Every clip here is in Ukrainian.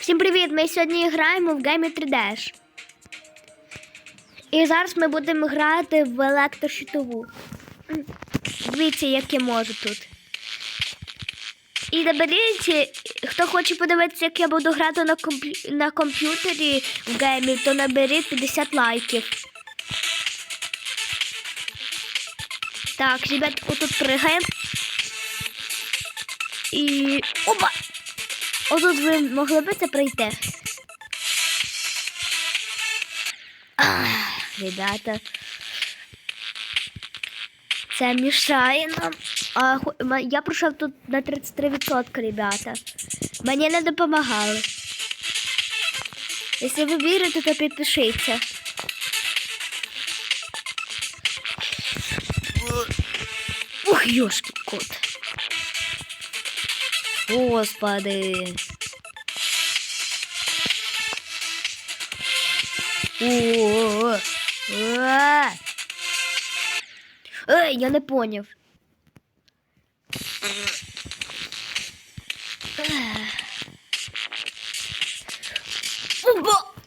Всім привіт! Ми сьогодні граємо в геймі 3D. І зараз ми будемо грати в електрощитову. Дивіться, як я можу тут. І наберіть, хто хоче подивитися, як я буду грати на, комп'ю- на комп'ютері в геймі, то наберіть 50 лайків. Так, ребят, отут пригаємо. І. Опа! Отут ви могли би це пройти. Ах, ребята. Це мішає нам. А, я пройшов тут на 33%, ребята. Мені не допомагали. Якщо ви вірите, то підпишіться. Ух, ёшки кот. Господи. О. Ей, я не поняв. Опа!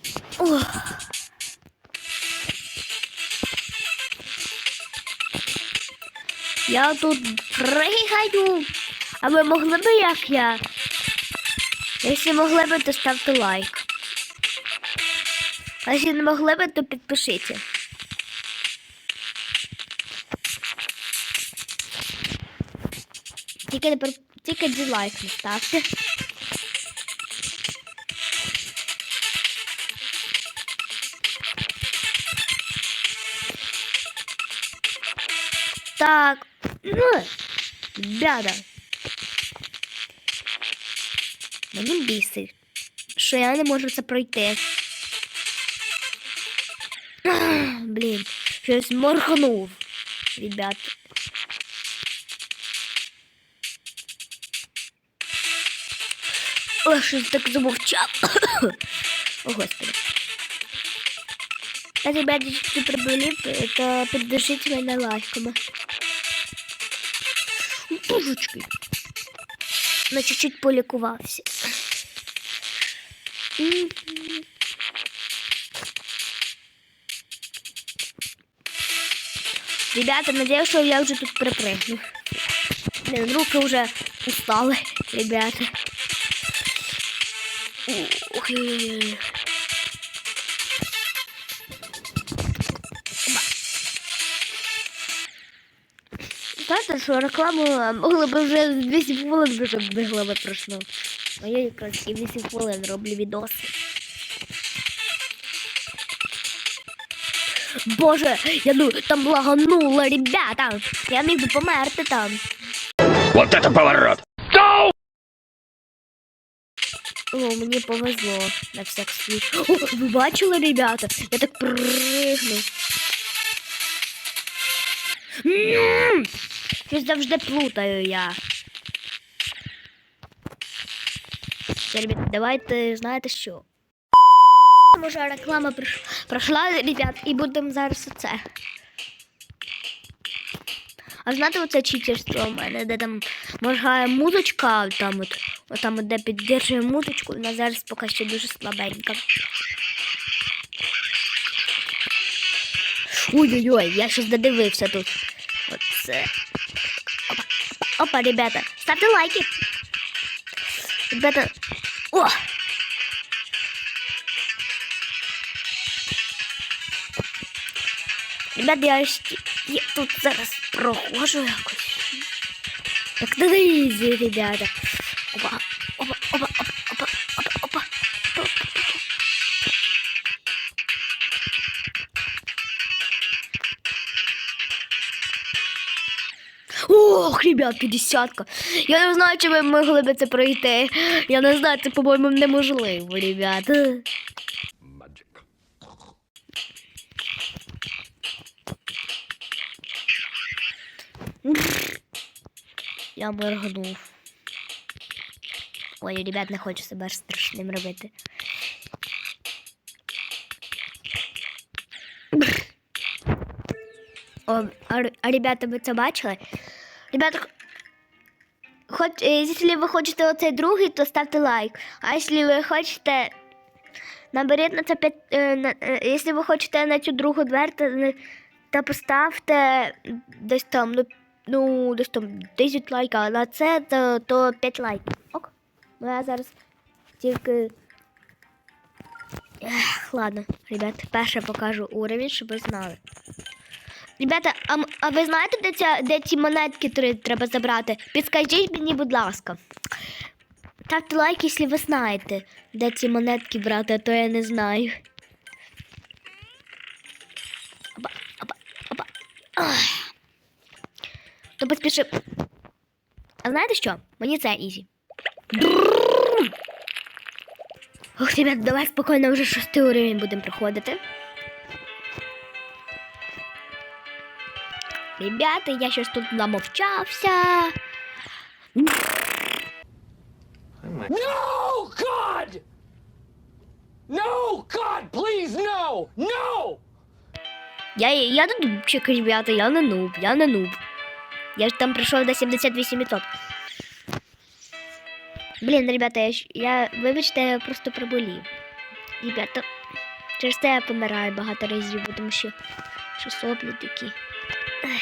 Я тут пригаю. А ви могли би як я? Якщо могли би, то ставте лайк. А якщо не могли би, то підпишіться. Тільки не пер- тільки дизлайк не ставте. Так, ну, ребята. Мені бісить, що я не можу це пройти. Ах, Блін, щось моргнув, ребят. Ой, щось так замовчав. О, господи. А ребята, якщо прибули, то піддержіть мене лайками. Божечки. На чуть-чуть полікувався. Ребята, надеюсь, что я уже тут припрыгну. Блин, руки уже устали, ребята. Ух, ой-ой-ой. Опа. Що рекламу могли б вже 200 хвилин вже бігла би пройшло. А я якраз і 8 хвилин роблю відоси. Боже, я ну там лагануло, ребята. Я міг би померти там. Вот это поворот! О, мені повезло на всяк світ. О, ви бачили, ребята? Я так пригнув. Щось завжди плутаю я. Все, ребята, давайте, знаєте що? Може, реклама пройшла, ребят, і будемо зараз оце. А знаєте, оце читерство у мене, де там моргає музичка, там от, от там, де піддержує музичку, вона зараз поки що дуже слабенька. Ой-ой-ой, я щось додивився тут. Оце. Опа, опа, ребята, ставте лайки. Ребята, о! Ребята, я, я тут зараз прохожу якось. Так на ребята. Опа, Ох, ребят, 50-ка. Я не знаю, чи ви могли би це пройти. Я не знаю, це, по-моєму, неможливо, ребята. Я моргнув. Ой, ребят, не хочу себе страшним робити. О, а, а ребята, ви це бачили? Ребята, хоч, е, якщо ви хочете оцей другий, то ставте лайк. А якщо ви хочете. Наберіть на це 5. Е, е, якщо ви хочете на цю другу двері, то, то поставте десь там, ну, ну, десь там 10 лайків, а на це то, то 5 лайків. Ок. Ну я зараз тільки. Ех, ладно, ребят, перше покажу уровень, щоб ви знали. Ребята, а, а ви знаєте, де, ця, де ці монетки три треба забрати? Підскажіть мені, будь ласка. Ставте лайк, якщо ви знаєте, де ці монетки брати, а то я не знаю. Опа, опа, опа. То поспіши. А знаєте що? Мені це ізі. Ох, ребят, давай спокійно вже шостий уровень будемо проходити. Ребята, я щось тут намовчався. No, God! No, God, please, no! No! Я, я не нубчик, ребята, я не нуб, я не нуб. Я ж там прийшов до 78%. Блін, ребята, я, я вибачте, я просто проболів. Ребята, через це я помираю багато разів, тому що, що соплі такі. Ех.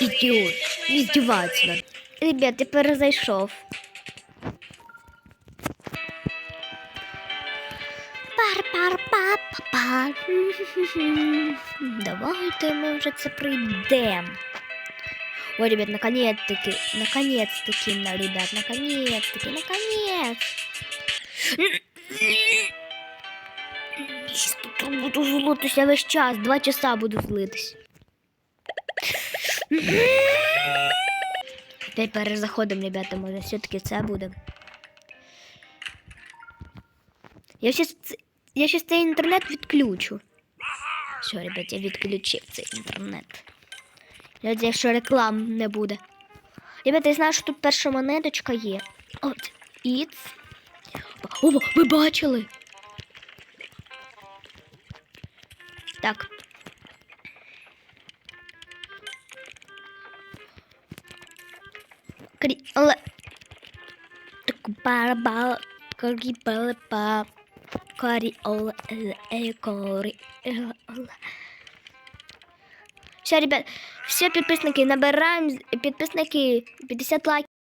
Ідіот, іздівається. над- Ребят, ти перезайшов. Пар-пар-па-па-па. Давайте ми вже це пройдемо. Ой, ребят, наконец-таки, наконец-таки, на, ребят, наконец-таки, наконец. Щас тут буду злитися весь час, два часа буду злитись. Опять перезаходимо, ребята, може все-таки це буде. Я щас, я щас цей інтернет відключу. Все, ребят, я відключив цей інтернет. Люди, якщо реклам не буде. Ребята, я знаю, що тут перша монеточка є. От, іц. О, ви бачили? Так. Крі... Але... Так, барабала, карі, балапа, карі, оле, еле, е, корі, еле. Все, ребят, все підписники, набираємо підписники 50 лайків.